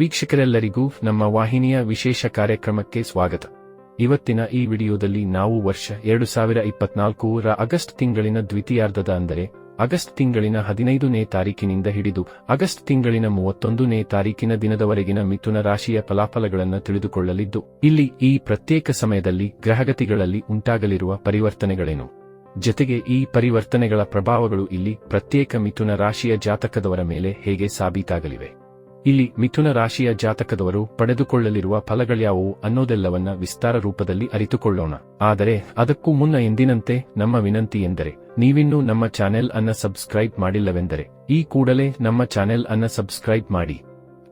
ವೀಕ್ಷಕರೆಲ್ಲರಿಗೂ ನಮ್ಮ ವಾಹಿನಿಯ ವಿಶೇಷ ಕಾರ್ಯಕ್ರಮಕ್ಕೆ ಸ್ವಾಗತ. ಇವತ್ತಿನ ಈ ವಿಡಿಯೋದಲ್ಲಿ ನಾವು ವರ್ಷ ಎರಡು ಸಾವಿರ ಇಪ್ಪತ್ನಾಲ್ಕು ರ ಆಗಸ್ಟ್ ತಿಂಗಳಿನ ದ್ವಿತೀಯಾರ್ಧದ ಅಂದರೆ, ಆಗಸ್ಟ್ ತಿಂಗಳಿನ ಹದಿನೈದನೇ ತಾರೀಕಿನಿಂದ ಹಿಡಿದು ಆಗಸ್ಟ್ ತಿಂಗಳಿನ ಮೂವತ್ತೊಂದನೇ ತಾರೀಕಿನ ದಿನದವರೆಗಿನ ಮಿಥುನ ರಾಶಿಯ ಫಲಾಫಲಗಳನ್ನು ತಿಳಿದುಕೊಳ್ಳಲಿದ್ದು, ಇಲ್ಲಿ ಈ ಪ್ರತ್ಯೇಕ ಸಮಯದಲ್ಲಿ ಗ್ರಹಗತಿಗಳಲ್ಲಿ ಉಂಟಾಗಲಿರುವ ಪರಿವರ್ತನೆಗಳೇನು? ಜತೆಗೆ ಈ ಪರಿವರ್ತನೆಗಳ ಪ್ರಭಾವಗಳು ಇಲ್ಲಿ ಪ್ರತ್ಯೇಕ ಮಿಥುನ ರಾಶಿಯ ಜಾತಕದವರ ಮೇಲೆ ಹೇಗೆ ಸಾಬೀತಾಗಲಿವೆ? ಇಲ್ಲಿ ಮಿಥುನ ರಾಶಿಯ ಜಾತಕದವರು ಪಡೆದುಕೊಳ್ಳಲಿರುವ ಫಲಗಳ್ಯಾವುವು ಅನ್ನೋದೆಲ್ಲವನ್ನ ವಿಸ್ತಾರ ರೂಪದಲ್ಲಿ ಅರಿತುಕೊಳ್ಳೋಣ. ಆದರೆ ಅದಕ್ಕೂ ಮುನ್ನ ಎಂದಿನಂತೆ ನಮ್ಮ ವಿನಂತಿ ಎಂದರೆ, ನೀವಿನ್ನೂ ನಮ್ಮ ಚಾನೆಲ್ ಅನ್ನ ಸಬ್ಸ್ಕ್ರೈಬ್ ಮಾಡಿಲ್ಲವೆಂದರೆ, ಈ ಕೂಡಲೇ ನಮ್ಮ ಚಾನೆಲ್ ಅನ್ನ ಸಬ್ಸ್ಕ್ರೈಬ್ ಮಾಡಿ.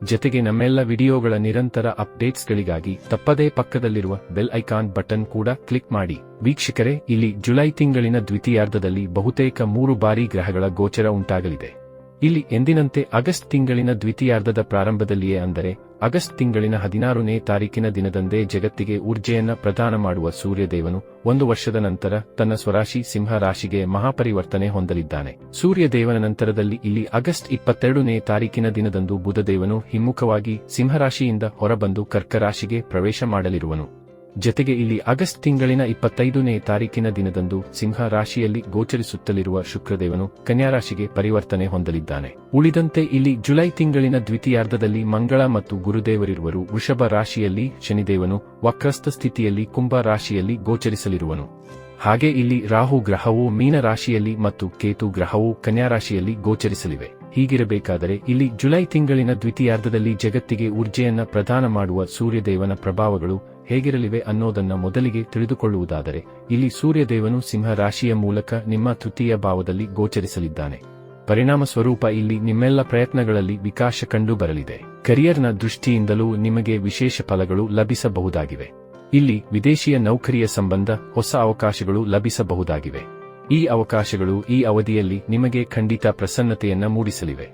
ಜತೆಗೆ ನಮ್ಮೆಲ್ಲ ವಿಡಿಯೋಗಳ ನಿರಂತರ ಅಪ್ಡೇಟ್ಸ್ಗಳಿಗಾಗಿ ತಪ್ಪದೇ ಪಕ್ಕದಲ್ಲಿರುವ ಬೆಲ್ ಐಕಾನ್ ಬಟನ್ ಕೂಡ ಕ್ಲಿಕ್ ಮಾಡಿ. ವೀಕ್ಷಕರೇ, ಇಲ್ಲಿ ಜುಲೈ ತಿಂಗಳಿನ ದ್ವಿತೀಯಾರ್ಧದಲ್ಲಿ ಬಹುತೇಕ ಮೂರು ಬಾರಿ ಗ್ರಹಗಳ ಗೋಚರ ಉಂಟಾಗಲಿದೆ. ಇಲ್ಲಿ ಎಂದಿನಂತೆ ಆಗಸ್ಟ್ ತಿಂಗಳಿನ ದ್ವಿತೀಯಾರ್ಧದ ಪ್ರಾರಂಭದಲ್ಲಿಯೇ ಅಂದರೆ, ಆಗಸ್ಟ್ ತಿಂಗಳಿನ ಹದಿನಾರನೇ ತಾರೀಕಿನ ದಿನದಂದೇ ಜಗತ್ತಿಗೆ ಊರ್ಜೆಯನ್ನ ಪ್ರದಾನ ಮಾಡುವ ಸೂರ್ಯದೇವನು ಒಂದು ವರ್ಷದ ನಂತರ ತನ್ನ ಸ್ವರಾಶಿ ಸಿಂಹ ರಾಶಿಗೆ ಮಹಾಪರಿವರ್ತನೆ ಹೊಂದಲಿದ್ದಾನೆ. ಸೂರ್ಯದೇವನ ನಂತರದಲ್ಲಿ ಇಲ್ಲಿ ಆಗಸ್ಟ್ ಇಪ್ಪತ್ತೆರಡನೇ ತಾರೀಕಿನ ದಿನದಂದು ಬುಧದೇವನು ಹಿಮ್ಮುಖವಾಗಿ ಸಿಂಹರಾಶಿಯಿಂದ ಹೊರಬಂದು ಕರ್ಕರಾಶಿಗೆ ಪ್ರವೇಶ ಮಾಡಲಿರುವನು. ಜತೆಗೆ ಇಲ್ಲಿ ಆಗಸ್ಟ್ ತಿಂಗಳಿನ ಇಪ್ಪತ್ತೈದನೇ ತಾರೀಕಿನ ದಿನದಂದು ಸಿಂಹ ರಾಶಿಯಲ್ಲಿ ಗೋಚರಿಸುತ್ತಲಿರುವ ಶುಕ್ರದೇವನು ಕನ್ಯಾರಾಶಿಗೆ ಪರಿವರ್ತನೆ ಹೊಂದಲಿದ್ದಾನೆ. ಉಳಿದಂತೆ ಇಲ್ಲಿ ಜುಲೈ ತಿಂಗಳಿನ ದ್ವಿತೀಯಾರ್ಧದಲ್ಲಿ ಮಂಗಳ ಮತ್ತು ಗುರುದೇವರಿರುವರು ವೃಷಭ ರಾಶಿಯಲ್ಲಿ ಶನಿದೇವನು ವಕ್ರಸ್ಥ ಸ್ಥಿತಿಯಲ್ಲಿ ಕುಂಭ ರಾಶಿಯಲ್ಲಿ ಗೋಚರಿಸಲಿರುವನು. ಹಾಗೆ ಇಲ್ಲಿ ರಾಹು ಗ್ರಹವು ಮೀನ ರಾಶಿಯಲ್ಲಿ ಮತ್ತು ಕೇತು ಗ್ರಹವು ಕನ್ಯಾರಾಶಿಯಲ್ಲಿ ಗೋಚರಿಸಲಿವೆ. ಹೀಗಿರಬೇಕಾದರೆ ಇಲ್ಲಿ ಜುಲೈ ತಿಂಗಳಿನ ದ್ವಿತೀಯಾರ್ಧದಲ್ಲಿ ಜಗತ್ತಿಗೆ ಊರ್ಜೆಯನ್ನ ಪ್ರದಾನ ಮಾಡುವ ಸೂರ್ಯದೇವನ ಪ್ರಭಾವಗಳು ಹೇಗಿರಲಿವೆ ಅನ್ನೋದನ್ನ ಮೊದಲಿಗೆ ತಿಳಿದುಕೊಳ್ಳುವುದಾದರೆ, ಇಲ್ಲಿ ಸೂರ್ಯದೇವನು ಸಿಂಹ ರಾಶಿಯ ಮೂಲಕ ನಿಮ್ಮ ತೃತೀಯ ಭಾವದಲ್ಲಿ ಗೋಚರಿಸಲಿದ್ದಾನೆ. ಪರಿಣಾಮ ಸ್ವರೂಪ ಇಲ್ಲಿ ನಿಮ್ಮೆಲ್ಲ ಪ್ರಯತ್ನಗಳಲ್ಲಿ ವಿಕಾಸ ಕಂಡು ಬರಲಿದೆ ಕರಿಯರ್ನ ದೃಷ್ಟಿಯಿಂದಲೂ ನಿಮಗೆ ವಿಶೇಷ ಫಲಗಳು ಲಭಿಸಬಹುದಾಗಿವೆ. ಇಲ್ಲಿ ವಿದೇಶಿಯ ನೌಕರಿಯ ಸಂಬಂಧ ಹೊಸ ಅವಕಾಶಗಳು ಲಭಿಸಬಹುದಾಗಿವೆ. ಈ ಅವಕಾಶಗಳು ಈ ಅವಧಿಯಲ್ಲಿ ನಿಮಗೆ ಖಂಡಿತ ಪ್ರಸನ್ನತೆಯನ್ನ ಮೂಡಿಸಲಿವೆ.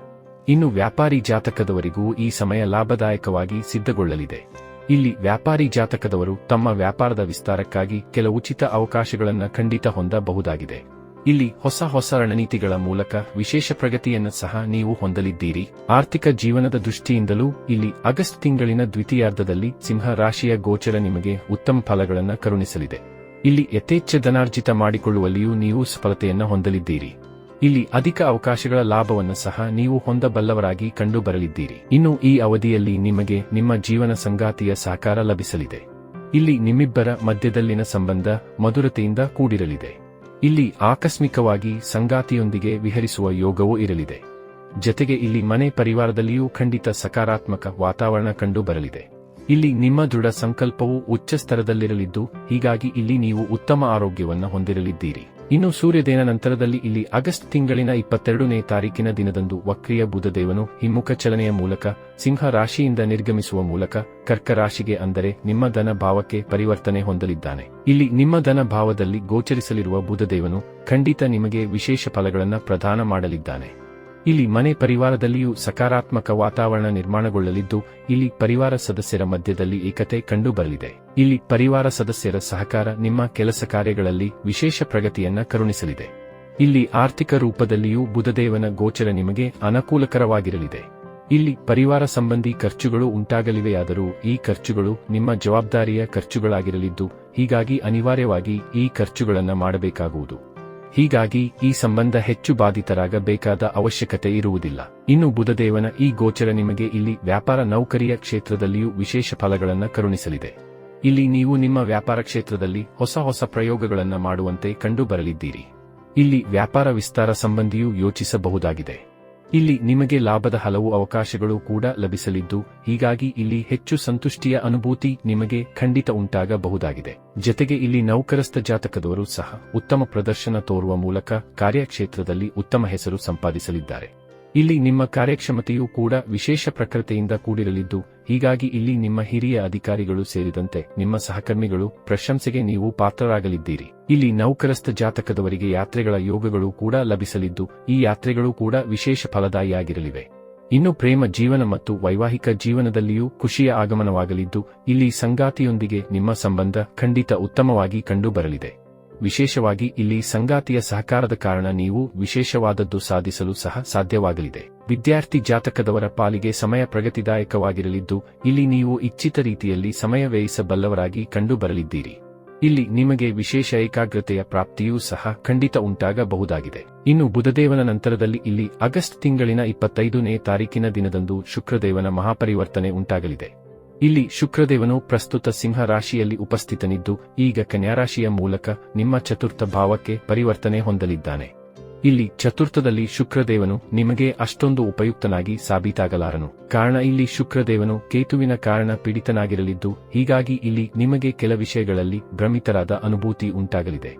ಇನ್ನು ವ್ಯಾಪಾರಿ ಜಾತಕದವರಿಗೂ ಈ ಸಮಯ ಲಾಭದಾಯಕವಾಗಿ ಸಿದ್ಧಗೊಳ್ಳಲಿದೆ. ಇಲ್ಲಿ ವ್ಯಾಪಾರಿ ಜಾತಕದವರು ತಮ್ಮ ವ್ಯಾಪಾರದ ವಿಸ್ತಾರಕ್ಕಾಗಿ ಕೆಲ ಉಚಿತ ಅವಕಾಶಗಳನ್ನು ಖಂಡಿತ ಹೊಂದಬಹುದಾಗಿದೆ. ಇಲ್ಲಿ ಹೊಸ ಹೊಸ ರಣನೀತಿಗಳ ಮೂಲಕ ವಿಶೇಷ ಪ್ರಗತಿಯನ್ನು ಸಹ ನೀವು ಹೊಂದಲಿದ್ದೀರಿ. ಆರ್ಥಿಕ ಜೀವನದ ದೃಷ್ಟಿಯಿಂದಲೂ ಇಲ್ಲಿ ಆಗಸ್ಟ್ ತಿಂಗಳಿನ ದ್ವಿತೀಯಾರ್ಧದಲ್ಲಿ ಸಿಂಹ ರಾಶಿಯ ಗೋಚರ ನಿಮಗೆ ಉತ್ತಮ ಫಲಗಳನ್ನು ಕರುಣಿಸಲಿದೆ. ಇಲ್ಲಿ ಯಥೇಚ್ಛ ಧನಾರ್ಜಿತ ಮಾಡಿಕೊಳ್ಳುವಲ್ಲಿಯೂ ನೀವು ಸಫಲತೆಯನ್ನು ಹೊಂದಲಿದ್ದೀರಿ. ಇಲ್ಲಿ ಅಧಿಕ ಅವಕಾಶಗಳ ಲಾಭವನ್ನು ಸಹ ನೀವು ಹೊಂದಬಲ್ಲವರಾಗಿ ಕಂಡುಬರಲಿದ್ದೀರಿ. ಇನ್ನು ಈ ಅವಧಿಯಲ್ಲಿ ನಿಮಗೆ ನಿಮ್ಮ ಜೀವನ ಸಂಗಾತಿಯ ಸಾಕಾರ ಲಭಿಸಲಿದೆ. ಇಲ್ಲಿ ನಿಮ್ಮಿಬ್ಬರ ಮಧ್ಯದಲ್ಲಿನ ಸಂಬಂಧ ಮಧುರತೆಯಿಂದ ಕೂಡಿರಲಿದೆ. ಇಲ್ಲಿ ಆಕಸ್ಮಿಕವಾಗಿ ಸಂಗಾತಿಯೊಂದಿಗೆ ವಿಹರಿಸುವ ಯೋಗವೂ ಇರಲಿದೆ. ಜತೆಗೆ ಇಲ್ಲಿ ಮನೆ ಪರಿವಾರದಲ್ಲಿಯೂ ಖಂಡಿತ ಸಕಾರಾತ್ಮಕ ವಾತಾವರಣ ಕಂಡು ಬರಲಿದೆ ಇಲ್ಲಿ ನಿಮ್ಮ ದೃಢ ಸಂಕಲ್ಪವು ಉಚ್ಚ ಸ್ತರದಲ್ಲಿರಲಿದ್ದು, ಹೀಗಾಗಿ ಇಲ್ಲಿ ನೀವು ಉತ್ತಮ ಆರೋಗ್ಯವನ್ನು ಹೊಂದಿರಲಿದ್ದೀರಿ. ಇನ್ನು ಸೂರ್ಯದೇನ ನಂತರದಲ್ಲಿ ಇಲ್ಲಿ ಆಗಸ್ಟ್ ತಿಂಗಳಿನ ಇಪ್ಪತ್ತೆರಡನೇ ತಾರೀಕಿನ ದಿನದಂದು ವಕ್ರಿಯ ಬುಧದೇವನು ಹಿಮ್ಮುಖ ಚಲನೆಯ ಮೂಲಕ ಸಿಂಹ ರಾಶಿಯಿಂದ ನಿರ್ಗಮಿಸುವ ಮೂಲಕ ಕರ್ಕ ರಾಶಿಗೆ ಅಂದರೆ ನಿಮ್ಮ ಧನ ಭಾವಕ್ಕೆ ಪರಿವರ್ತನೆ ಹೊಂದಲಿದ್ದಾನೆ. ಇಲ್ಲಿ ನಿಮ್ಮ ಧನ ಭಾವದಲ್ಲಿ ಗೋಚರಿಸಲಿರುವ ಬುಧದೇವನು ಖಂಡಿತ ನಿಮಗೆ ವಿಶೇಷ ಫಲಗಳನ್ನು ಪ್ರದಾನ ಮಾಡಲಿದ್ದಾನೆ. ಇಲ್ಲಿ ಮನೆ ಪರಿವಾರದಲ್ಲಿಯೂ ಸಕಾರಾತ್ಮಕ ವಾತಾವರಣ ನಿರ್ಮಾಣಗೊಳ್ಳಲಿದ್ದು, ಇಲ್ಲಿ ಪರಿವಾರ ಸದಸ್ಯರ ಮಧ್ಯದಲ್ಲಿ ಏಕತೆ ಕಂಡುಬರಲಿದೆ. ಇಲ್ಲಿ ಪರಿವಾರ ಸದಸ್ಯರ ಸಹಕಾರ ನಿಮ್ಮ ಕೆಲಸ ಕಾರ್ಯಗಳಲ್ಲಿ ವಿಶೇಷ ಪ್ರಗತಿಯನ್ನ ಕರುಣಿಸಲಿದೆ. ಇಲ್ಲಿ ಆರ್ಥಿಕ ರೂಪದಲ್ಲಿಯೂ ಬುಧದೇವನ ಗೋಚರ ನಿಮಗೆ ಅನುಕೂಲಕರವಾಗಿರಲಿದೆ. ಇಲ್ಲಿ ಪರಿವಾರ ಸಂಬಂಧಿ ಖರ್ಚುಗಳು ಉಂಟಾಗಲಿವೆಯಾದರೂ, ಈ ಖರ್ಚುಗಳು ನಿಮ್ಮ ಜವಾಬ್ದಾರಿಯ ಖರ್ಚುಗಳಾಗಿರಲಿದ್ದು, ಹೀಗಾಗಿ ಅನಿವಾರ್ಯವಾಗಿ ಈ ಖರ್ಚುಗಳನ್ನು ಮಾಡಬೇಕಾಗುವುದು. ಹೀಗಾಗಿ ಈ ಸಂಬಂಧ ಹೆಚ್ಚು ಬಾಧಿತರಾಗಬೇಕಾದ ಅವಶ್ಯಕತೆ ಇರುವುದಿಲ್ಲ. ಇನ್ನು ಬುಧದೇವನ ಈ ಗೋಚರ ನಿಮಗೆ ಇಲ್ಲಿ ವ್ಯಾಪಾರ ನೌಕರಿಯ ಕ್ಷೇತ್ರದಲ್ಲಿಯೂ ವಿಶೇಷ ಫಲಗಳನ್ನು ಕರುಣಿಸಲಿದೆ. ಇಲ್ಲಿ ನೀವು ನಿಮ್ಮ ವ್ಯಾಪಾರ ಕ್ಷೇತ್ರದಲ್ಲಿ ಹೊಸ ಹೊಸ ಪ್ರಯೋಗಗಳನ್ನು ಮಾಡುವಂತೆ ಕಂಡುಬರಲಿದ್ದೀರಿ. ಇಲ್ಲಿ ವ್ಯಾಪಾರ ವಿಸ್ತಾರ ಸಂಬಂಧಿಯೂ ಯೋಚಿಸಬಹುದಾಗಿದೆ. ಇಲ್ಲಿ ನಿಮಗೆ ಲಾಭದ ಹಲವು ಅವಕಾಶಗಳು ಕೂಡ ಲಭಿಸಲಿದ್ದು, ಹೀಗಾಗಿ ಇಲ್ಲಿ ಹೆಚ್ಚು ಸಂತುಷ್ಟಿಯ ಅನುಭೂತಿ ನಿಮಗೆ ಖಂಡಿತ ಉಂಟಾಗಬಹುದಾಗಿದೆ. ಜತೆಗೆ ಇಲ್ಲಿ ನೌಕರಸ್ಥ ಜಾತಕದವರು ಸಹ ಉತ್ತಮ ಪ್ರದರ್ಶನ ತೋರುವ ಮೂಲಕ ಕಾರ್ಯಕ್ಷೇತ್ರದಲ್ಲಿ ಉತ್ತಮ ಹೆಸರು ಸಂಪಾದಿಸಲಿದ್ದಾರೆ. ಇಲ್ಲಿ ನಿಮ್ಮ ಕಾರ್ಯಕ್ಷಮತೆಯೂ ಕೂಡ ವಿಶೇಷ ಪ್ರಕೃತಿಯಿಂದ ಕೂಡಿರಲಿದ್ದು, ಹೀಗಾಗಿ ಇಲ್ಲಿ ನಿಮ್ಮ ಹಿರಿಯ ಅಧಿಕಾರಿಗಳು ಸೇರಿದಂತೆ ನಿಮ್ಮ ಸಹಕರ್ಮಿಗಳು ಪ್ರಶಂಸೆಗೆ ನೀವು ಪಾತ್ರರಾಗಲಿದ್ದೀರಿ. ಇಲ್ಲಿ ನೌಕರಸ್ಥ ಜಾತಕದವರಿಗೆ ಯಾತ್ರೆಗಳ ಯೋಗಗಳು ಕೂಡ ಲಭಿಸಲಿದ್ದು, ಈ ಯಾತ್ರೆಗಳು ಕೂಡ ವಿಶೇಷ ಫಲದಾಯಿಯಾಗಿರಲಿವೆ. ಇನ್ನು ಪ್ರೇಮ ಜೀವನ ಮತ್ತು ವೈವಾಹಿಕ ಜೀವನದಲ್ಲಿಯೂ ಖುಷಿಯ ಆಗಮನವಾಗಲಿದ್ದು, ಇಲ್ಲಿ ಸಂಗಾತಿಯೊಂದಿಗೆ ನಿಮ್ಮ ಸಂಬಂಧ ಖಂಡಿತ ಉತ್ತಮವಾಗಿ ಕಂಡುಬರಲಿದೆ. ವಿಶೇಷವಾಗಿ ಇಲ್ಲಿ ಸಂಗಾತಿಯ ಸಹಕಾರದ ಕಾರಣ ನೀವು ವಿಶೇಷವಾದದ್ದು ಸಾಧಿಸಲು ಸಹ ಸಾಧ್ಯವಾಗಲಿದೆ. ವಿದ್ಯಾರ್ಥಿ ಜಾತಕದವರ ಪಾಲಿಗೆ ಸಮಯ ಪ್ರಗತಿದಾಯಕವಾಗಿರಲಿದ್ದು, ಇಲ್ಲಿ ನೀವು ಇಚ್ಛಿತ ರೀತಿಯಲ್ಲಿ ಸಮಯ ವ್ಯಯಿಸಬಲ್ಲವರಾಗಿ ಕಂಡುಬರಲಿದ್ದೀರಿ. ಇಲ್ಲಿ ನಿಮಗೆ ವಿಶೇಷ ಏಕಾಗ್ರತೆಯ ಪ್ರಾಪ್ತಿಯೂ ಸಹ ಖಂಡಿತ ಉಂಟಾಗಬಹುದಾಗಿದೆ. ಇನ್ನು ಬುಧದೇವನ ನಂತರದಲ್ಲಿ ಇಲ್ಲಿ ಆಗಸ್ಟ್ ತಿಂಗಳಿನ ಇಪ್ಪತ್ತೈದನೇ ತಾರೀಕಿನ ದಿನದಂದು ಶುಕ್ರದೇವನ ಮಹಾಪರಿವರ್ತನೆ ಉಂಟಾಗಲಿದೆ. ಇಲ್ಲಿ ಶುಕ್ರದೇವನು ಪ್ರಸ್ತುತ ಸಿಂಹ ರಾಶಿಯಲ್ಲಿ ಉಪಸ್ಥಿತನಿದ್ದು, ಈಗ ಕನ್ಯಾರಾಶಿಯ ಮೂಲಕ ನಿಮ್ಮ ಚತುರ್ಥ ಭಾವಕ್ಕೆ ಪರಿವರ್ತನೆ ಹೊಂದಲಿದ್ದಾನೆ. ಇಲ್ಲಿ ಚತುರ್ಥದಲ್ಲಿ ಶುಕ್ರದೇವನು ನಿಮಗೆ ಅಷ್ಟೊಂದು ಉಪಯುಕ್ತನಾಗಿ ಸಾಬೀತಾಗಲಾರನು. ಕಾರಣ ಇಲ್ಲಿ ಶುಕ್ರದೇವನು ಕೇತುವಿನ ಕಾರಣ ಪೀಡಿತನಾಗಿರಲಿದ್ದು, ಹೀಗಾಗಿ ಇಲ್ಲಿ ನಿಮಗೆ ಕೆಲ ವಿಷಯಗಳಲ್ಲಿ ಭ್ರಮಿತರಾದ ಅನುಭೂತಿ ಉಂಟಾಗಲಿದೆ.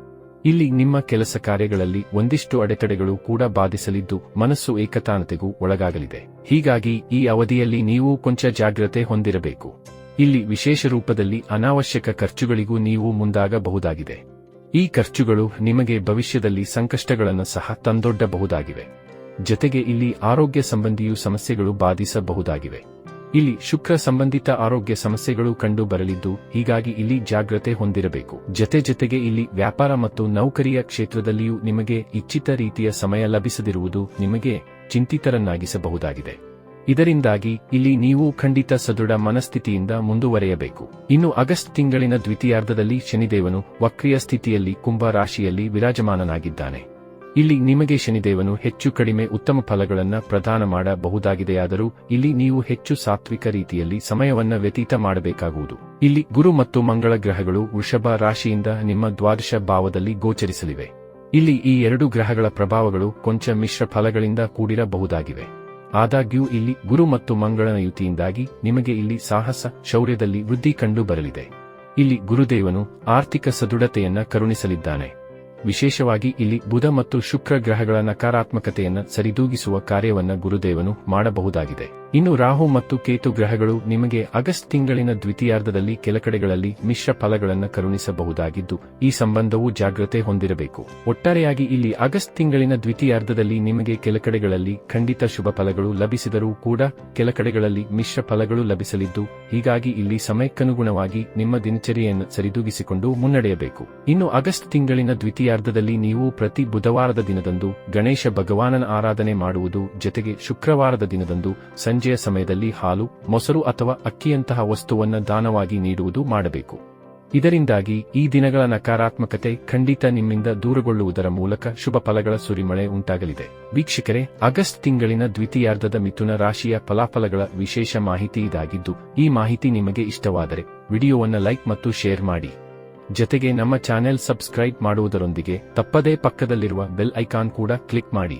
ಇಲ್ಲಿ ನಿಮ್ಮ ಕೆಲಸ ಕಾರ್ಯಗಳಲ್ಲಿ ಒಂದಿಷ್ಟು ಅಡೆತಡೆಗಳು ಕೂಡ ಬಾಧಿಸಲಿದ್ದು ಮನಸ್ಸು ಏಕತಾನತೆಗೂ ಒಳಗಾಗಲಿದೆ. ಹೀಗಾಗಿ ಈ ಅವಧಿಯಲ್ಲಿ ನೀವು ಕೊಂಚ ಜಾಗ್ರತೆ ಹೊಂದಿರಬೇಕು. ಇಲ್ಲಿ ವಿಶೇಷ ರೂಪದಲ್ಲಿ ಅನಾವಶ್ಯಕ ಖರ್ಚುಗಳಿಗೂ ನೀವು ಮುಂದಾಗಬಹುದಾಗಿದೆ. ಈ ಖರ್ಚುಗಳು ನಿಮಗೆ ಭವಿಷ್ಯದಲ್ಲಿ ಸಂಕಷ್ಟಗಳನ್ನು ಸಹ ತಂದೊಡ್ಡಬಹುದಾಗಿವೆ. ಜೊತೆಗೆ ಇಲ್ಲಿ ಆರೋಗ್ಯ ಸಂಬಂಧಿಯೂ ಸಮಸ್ಯೆಗಳು ಬಾಧಿಸಬಹುದಾಗಿವೆ. ಇಲ್ಲಿ ಶುಕ್ರ ಸಂಬಂಧಿತ ಆರೋಗ್ಯ ಸಮಸ್ಯೆಗಳು ಕಂಡು ಬರಲಿದ್ದು, ಹೀಗಾಗಿ ಇಲ್ಲಿ ಜಾಗ್ರತೆ ಹೊಂದಿರಬೇಕು. ಜತೆ ಜೊತೆಗೆ ಇಲ್ಲಿ ವ್ಯಾಪಾರ ಮತ್ತು ನೌಕರಿಯ ಕ್ಷೇತ್ರದಲ್ಲಿಯೂ ನಿಮಗೆ ಇಚ್ಛಿತ ರೀತಿಯ ಸಮಯ ಲಭಿಸದಿರುವುದು ನಿಮಗೆ ಚಿಂತಿತರನ್ನಾಗಿಸಬಹುದಾಗಿದೆ. ಇದರಿಂದಾಗಿ ಇಲ್ಲಿ ನೀವು ಖಂಡಿತ ಸದೃಢ ಮನಸ್ಥಿತಿಯಿಂದ ಮುಂದುವರೆಯಬೇಕು. ಇನ್ನು ಆಗಸ್ಟ್ ತಿಂಗಳಿನ ದ್ವಿತೀಯಾರ್ಧದಲ್ಲಿ ಶನಿದೇವನು ವಕ್ರಿಯ ಸ್ಥಿತಿಯಲ್ಲಿ ಕುಂಭ ರಾಶಿಯಲ್ಲಿ ವಿರಾಜಮಾನನಾಗಿದ್ದಾನೆ. ಇಲ್ಲಿ ನಿಮಗೆ ಶನಿದೇವನು ಹೆಚ್ಚು ಕಡಿಮೆ ಉತ್ತಮ ಫಲಗಳನ್ನು ಪ್ರದಾನ ಮಾಡಬಹುದಾಗಿದೆಯಾದರೂ ಇಲ್ಲಿ ನೀವು ಹೆಚ್ಚು ಸಾತ್ವಿಕ ರೀತಿಯಲ್ಲಿ ಸಮಯವನ್ನು ವ್ಯತೀತ ಮಾಡಬೇಕಾಗುವುದು. ಇಲ್ಲಿ ಗುರು ಮತ್ತು ಮಂಗಳ ಗ್ರಹಗಳು ವೃಷಭ ರಾಶಿಯಿಂದ ನಿಮ್ಮ ದ್ವಾದಶ ಭಾವದಲ್ಲಿ ಗೋಚರಿಸಲಿವೆ. ಇಲ್ಲಿ ಈ ಎರಡು ಗ್ರಹಗಳ ಪ್ರಭಾವಗಳು ಕೊಂಚ ಮಿಶ್ರ ಫಲಗಳಿಂದ ಕೂಡಿರಬಹುದಾಗಿವೆ. ಆದಾಗ್ಯೂ ಇಲ್ಲಿ ಗುರು ಮತ್ತು ಮಂಗಳನ ಯುತಿಯಿಂದಾಗಿ ನಿಮಗೆ ಇಲ್ಲಿ ಸಾಹಸ, ಶೌರ್ಯದಲ್ಲಿ ವೃದ್ಧಿ ಕಂಡು ಬರಲಿದೆ ಇಲ್ಲಿ ಗುರುದೇವನು ಆರ್ಥಿಕ ಸದೃಢತೆಯನ್ನ ಕರುಣಿಸಲಿದ್ದಾನೆ. ವಿಶೇಷವಾಗಿ ಇಲ್ಲಿ ಬುಧ ಮತ್ತು ಶುಕ್ರ ಗ್ರಹಗಳ ನಕಾರಾತ್ಮಕತೆಯನ್ನು ಸರಿದೂಗಿಸುವ ಕಾರ್ಯವನ್ನು ಗುರುದೇವನು ಮಾಡಬಹುದಾಗಿದೆ. ಇನ್ನು ರಾಹು ಮತ್ತು ಕೇತು ಗ್ರಹಗಳು ನಿಮಗೆ ಆಗಸ್ಟ್ ತಿಂಗಳಿನ ದ್ವಿತೀಯಾರ್ಧದಲ್ಲಿ ಕೆಲಕಡೆಗಳಲ್ಲಿ ಮಿಶ್ರ ಫಲಗಳನ್ನು ಕರುಣಿಸಬಹುದಾಗಿದ್ದು, ಈ ಸಂಬಂಧವು ಜಾಗ್ರತೆ ಹೊಂದಿರಬೇಕು. ಒಟ್ಟಾರೆಯಾಗಿ ಇಲ್ಲಿ ಆಗಸ್ಟ್ ತಿಂಗಳಿನ ದ್ವಿತೀಯಾರ್ಧದಲ್ಲಿ ನಿಮಗೆ ಕೆಲಕಡೆಗಳಲ್ಲಿ ಖಂಡಿತ ಶುಭ ಫಲಗಳು ಲಭಿಸಿದರೂ ಕೂಡ ಕೆಲಕಡೆಗಳಲ್ಲಿ ಮಿಶ್ರ ಫಲಗಳು ಲಭಿಸಲಿದ್ದು, ಹೀಗಾಗಿ ಇಲ್ಲಿ ಸಮಯಕ್ಕನುಗುಣವಾಗಿ ನಿಮ್ಮ ದಿನಚರಿಯನ್ನು ಸರಿದೂಗಿಸಿಕೊಂಡು ಮುನ್ನಡೆಯಬೇಕು. ಇನ್ನು ಆಗಸ್ಟ್ ತಿಂಗಳಿನ ದ್ವಿತೀಯಾರ್ಧದಲ್ಲಿ ನೀವು ಪ್ರತಿ ಬುಧವಾರದ ದಿನದಂದು ಗಣೇಶ ಭಗವಾನನ ಆರಾಧನೆ ಮಾಡುವುದು ಜೊತೆಗೆ ಶುಕ್ರವಾರದ ದಿನದಂದು ಸಂಜೆಯ ಸಮಯದಲ್ಲಿ ಹಾಲು, ಮೊಸರು ಅಥವಾ ಅಕ್ಕಿಯಂತಹ ವಸ್ತುವನ್ನು ದಾನವಾಗಿ ನೀಡುವುದು ಮಾಡಬೇಕು. ಇದರಿಂದಾಗಿ ಈ ದಿನಗಳ ನಕಾರಾತ್ಮಕತೆ ಖಂಡಿತ ನಿಮ್ಮಿಂದ ದೂರಗೊಳ್ಳುವುದರ ಮೂಲಕ ಶುಭ ಫಲಗಳ ಸುರಿಮಳೆ ಉಂಟಾಗಲಿದೆ. ವೀಕ್ಷಕರೇ, ಆಗಸ್ಟ್ ತಿಂಗಳಿನ ದ್ವಿತೀಯಾರ್ಧದ ಮಿಥುನ ರಾಶಿಯ ಫಲಾಫಲಗಳ ವಿಶೇಷ ಮಾಹಿತಿ ಇದಾಗಿದ್ದು, ಈ ಮಾಹಿತಿ ನಿಮಗೆ ಇಷ್ಟವಾದರೆ ವಿಡಿಯೋವನ್ನು ಲೈಕ್ ಮತ್ತು ಶೇರ್ ಮಾಡಿ. ಜತೆಗೆ ನಮ್ಮ ಚಾನೆಲ್ ಸಬ್ಸ್ಕ್ರೈಬ್ ಮಾಡುವುದರೊಂದಿಗೆ ತಪ್ಪದೇ ಪಕ್ಕದಲ್ಲಿರುವ ಬೆಲ್ ಐಕಾನ್ ಕೂಡ ಕ್ಲಿಕ್ ಮಾಡಿ.